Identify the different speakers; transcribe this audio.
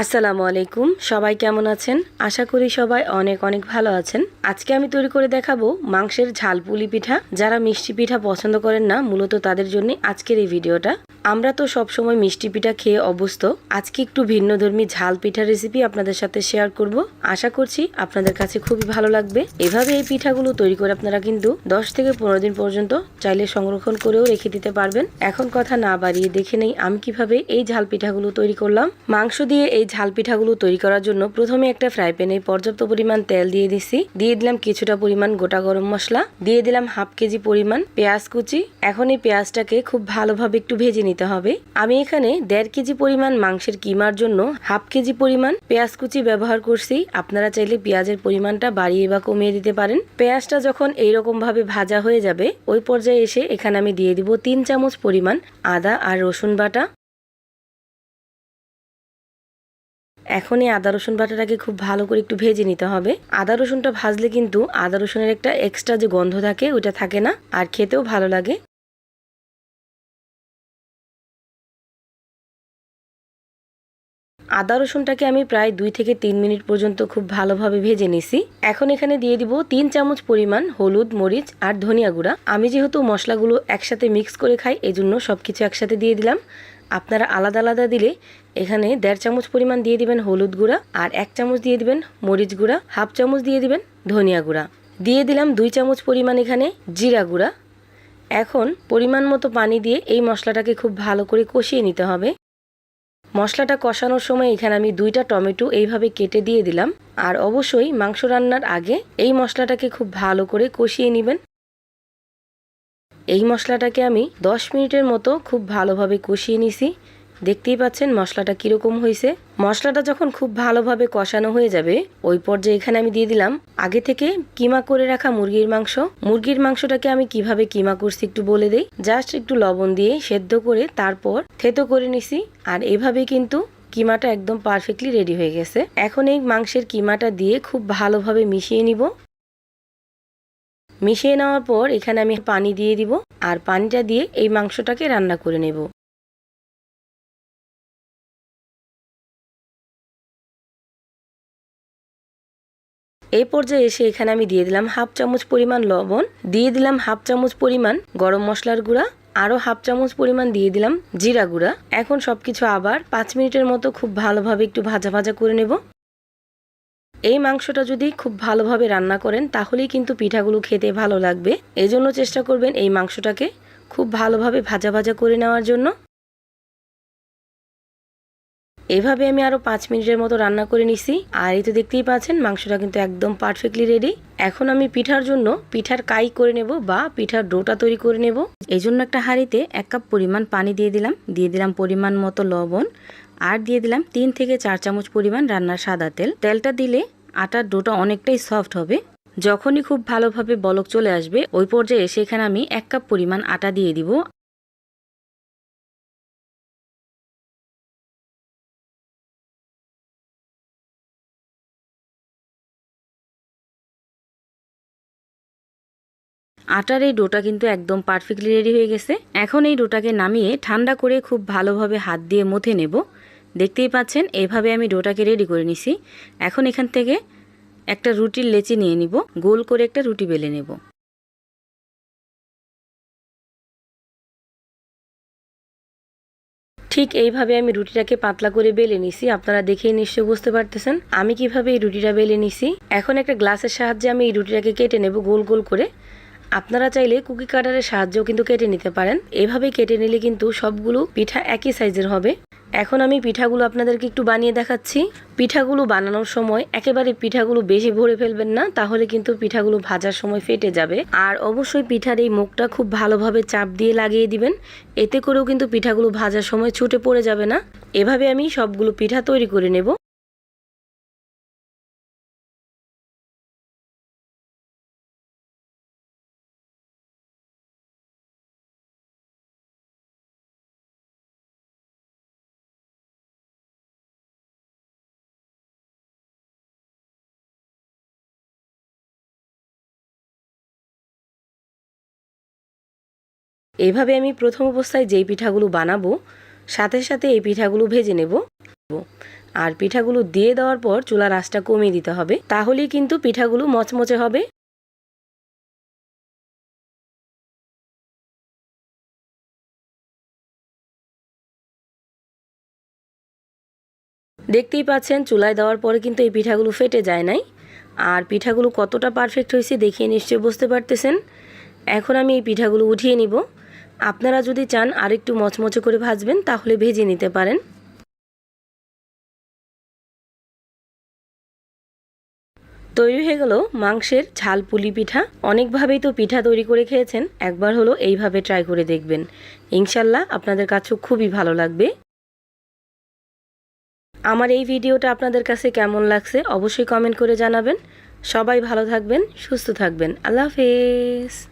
Speaker 1: আসসালামু আলাইকুম। সবাই কেমন আছেন? আশা করি সবাই অনেক অনেক ভালো আছেন। আজকে আমি তৈরি করে দেখাবো মাংসের ঝাল পুলি পিঠা। যারা মিষ্টি পিঠা পছন্দ করেন না, মূলত তাদের জন্য আজকের এই ভিডিওটা। আমরা তো সব সময় মিষ্টি পিঠা খেয়ে অভ্যস্ত। আজকে একটু ভিন্নধর্মী ঝাল পিঠা রেসিপি আপনাদের সাথে শেয়ার করব। আশা করছি আপনাদের কাছে খুবই ভালো লাগবে। এভাবে এই পিঠাগুলো তৈরি করে আপনারা কিন্তু দশ থেকে পনেরো দিন পর্যন্ত চাইলে সংরক্ষণ করেও রেখে দিতে পারবেন। এখন কথা না বাড়িয়ে দেখে নেই আমি কীভাবে এই ঝাল পিঠাগুলো তৈরি করলাম। মাংস দিয়ে এই ঝাল পিঠাগুলো তৈরি করার জন্য প্রথমে একটা ফ্রাই প্যানে পর্যাপ্ত পরিমাণ তেল দিয়ে দিছি। দিয়ে দিলাম কিছুটা পরিমাণ গোটা গরম মশলা। দিয়ে দিলাম হাফ কেজি পরিমাণ পেঁয়াজ কুচি। এখন এই পেঁয়াজটাকে খুব ভালোভাবে একটু ভেজে নিতে হবে। আমি এখানে দেড় কেজি পরিমাণ মাংসের কিমার জন্য হাফ কেজি পরিমাণ পেঁয়াজ কুচি ব্যবহার করছি। আপনারা চাইলে পেঁয়াজের পরিমাণটা বাড়িয়ে বা কমিয়ে দিতে পারেন। পেঁয়াজটা যখন এইরকম ভাবে ভাজা হয়ে যাবে, ওই পর্যায়ে এসে এখানে আমি দিয়ে দিব তিন চামচ পরিমাণ আদা আর রসুন বাটা। এখন এই আদা রসুন বাটাটাকে খুব ভালো করে একটু ভেজে নিতে হবে। আদা রসুনটা ভাজলে কিন্তু আদা রসুনের একটা এক্সট্রা যে গন্ধ থাকে, ওইটা থাকে না। আর খেতেও ভালো লাগে। আদা রসুনটাকে আমি প্রায় দুই থেকে তিন মিনিট পর্যন্ত খুব ভালোভাবে ভেজে নিছি। এখন এখানে দিয়ে দিব তিন চামচ পরিমাণ হলুদ, মরিচ আর ধনিয়া গুঁড়া। আমি যেহেতু মশলাগুলো একসাথে মিক্স করে খাই, এজন্য সবকিছু একসাথে দিয়ে দিলাম। আপনারা আলাদা আলাদা দিলে এখানে দেড় চামচ পরিমাণ দিয়ে দিবেন হলুদ গুঁড়া আর এক চামচ দিয়ে দিবেন মরিচ গুঁড়া, হাফ চামচ দিয়ে দিবেন ধনিয়া গুঁড়া। দিয়ে দিলাম দুই চামচ পরিমাণ এখানে জিরা গুঁড়া। এখন পরিমাণ মতো পানি দিয়ে এই মশলাটাকে খুব ভালো করে কষিয়ে নিতে হবে। মশলাটা কষানোর সময় এখানে আমি দুইটা টমেটো এইভাবে কেটে দিয়ে দিলাম। আর অবশ্যই মাংস রান্নার আগে এই মশলাটাকে খুব ভালো করে কষিয়ে নেবেন। এই মশলাটাকে আমি দশ মিনিটের মতো খুব ভালোভাবে কষিয়ে নিছি। দেখতেই পাচ্ছেন মশলাটা কীরকম হয়েছে। মশলাটা যখন খুব ভালোভাবে কষানো হয়ে যাবে, ওই পর্যায়ে এখানে আমি দিয়ে দিলাম আগে থেকে কিমা করে রাখা মুরগির মাংস। মুরগির মাংসটাকে আমি কীভাবে কিমা করছি একটু বলে দিই। জাস্ট একটু লবণ দিয়ে সেদ্ধ করে তারপর থেতো করে নিছি, আর এভাবে কিন্তু কিমাটা একদম পারফেক্টলি রেডি হয়ে গেছে। এখন এই মাংসের কিমাটা দিয়ে খুব ভালোভাবে মিশিয়ে নিব। মিশিয়ে নেওয়ার পর এখানে আমি পানি দিয়ে দিব, আর পানিটা দিয়ে এই মাংসটাকে রান্না করে নেব। এই পর্যায়ে এসে এখানে আমি দিয়ে দিলাম হাফ চামচ পরিমাণ লবণ, দিয়ে দিলাম হাফ চামচ পরিমাণ গরম মশলার গুঁড়া, আরও হাফ চামচ পরিমাণ দিয়ে দিলাম জিরা গুঁড়া। এখন সবকিছু আবার পাঁচ মিনিটের মতো খুব ভালোভাবে একটু ভাজা ভাজা করে নেব। এই মাংসটা যদি খুব ভালোভাবে রান্না করেন, তাহলেই কিন্তু পিঠাগুলো খেতে ভালো লাগবে। এই জন্য চেষ্টা করবেন এই মাংসটাকে খুব ভালোভাবে ভাজা ভাজা করে নেওয়ার জন্য। এভাবে আমি আরও পাঁচ মিনিটের মতো রান্না করে নিছি। আর এই তো দেখতেই পাচ্ছেন, মাংসটা কিন্তু একদম পারফেক্টলি রেডি এখন আমি পিঠার জন্য পিঠার কাই করে নেব বা পিঠার ডোটা তৈরি করে নেব। এই জন্য একটা হাঁড়িতে এক কাপ পরিমাণ পানি দিয়ে দিলাম। দিয়ে দিলাম পরিমাণ মতো লবণ। আর দিয়ে দিলাম তিন থেকে চার চামচ পরিমাণ রান্নার সাদা তেল। তেলটা দিলে আটার ডোটা অনেকটাই সফট হবে। যখনই খুব ভালোভাবে বলক চলে আসবে, ওই পর্যায়ে সেখানে আমি এক কাপ পরিমাণ আটা দিয়ে দিব। আটার এই ডোটা কিন্তু একদম পারফেক্টলি রেডি হয়ে গেছে। এখন এই ডোটাকে নামিয়ে ঠান্ডা করে খুব ভালোভাবে হাত দিয়ে মথে নেব। দেখতেই পাচ্ছেন, এভাবে আমি ডোটাকে রেডি করে নিছি। এখন এখান থেকে একটা রুটির লেচি নিয়ে নিব, গোল করে একটা রুটি বেলে নেব। ঠিক এইভাবে আমি রুটিটাকে পাতলা করে বেলে নিছি, আপনারা দেখেই নিশ্চয় বুঝতে পারতেছেন আমি কীভাবে এই রুটিটা বেলে নিছি। এখন একটা গ্লাসের সাহায্যে আমি এই রুটিটাকে কেটে নেব গোল গোল করে। আপনারা চাইলে কুকি কাটারের সাহায্যেও কিন্তু কেটে নিতে পারেন। এভাবে কেটে নিলে কিন্তু সবগুলো পিঠা একই সাইজের হবে। এখন আমি পিঠাগুলো আপনাদেরকে একটু বানিয়ে দেখাচ্ছি। পিঠাগুলো বানানোর সময় একেবারে পিঠাগুলো বেশি ভরে ফেলবেন না, তাহলে কিন্তু পিঠাগুলো ভাজার সময় ফেটে যাবে। আর অবশ্যই পিঠার এই মুখটা খুব ভালোভাবে চাপ দিয়ে লাগিয়ে দিবেন। এতে করেও কিন্তু পিঠাগুলো ভাজার সময় ছুটে পড়ে যাবে না। এভাবে আমি সবগুলো পিঠা তৈরি করে নেব। এইভাবে আমি প্রথম অবস্থায় যেই পিঠাগুলো বানাবো, সাথে সাথে এই পিঠাগুলো ভেজে নেব। আর পিঠাগুলো দিয়ে দেওয়ার পর চুলার আঁচটা কমিয়ে দিতে হবে, তাহলেই কিন্তু পিঠাগুলো মচমচে হবে। দেখতেই পাচ্ছেন, চুলায় দেওয়ার পরে কিন্তু এই পিঠাগুলো ফেটে যায় নাই। আর পিঠাগুলো কতটা পারফেক্ট হয়েছে দেখিয়ে নিশ্চয়ই বুঝতে পারতেছেন। এখন আমি এই পিঠাগুলো উঠিয়ে নিব। আপনারা যদি চান আরেকটু মচমচে করে ভাজবেন, তাহলে ভেজে নিতে পারেন। তৈরি হয়ে গেল মাংসের ঝাল পুলি পিঠা। অনেকভাবেই তো পিঠা তৈরি করে খেয়েছেন, একবার হলো এইভাবে ট্রাই করে দেখবেন। ইনশাল্লাহ আপনাদের কাছেও খুবই ভালো লাগবে। আমার এই ভিডিওটা আপনাদের কাছে কেমন লাগছে অবশ্যই কমেন্ট করে জানাবেন। সবাই ভালো থাকবেন, সুস্থ থাকবেন। আল্লাহ হাফেজ।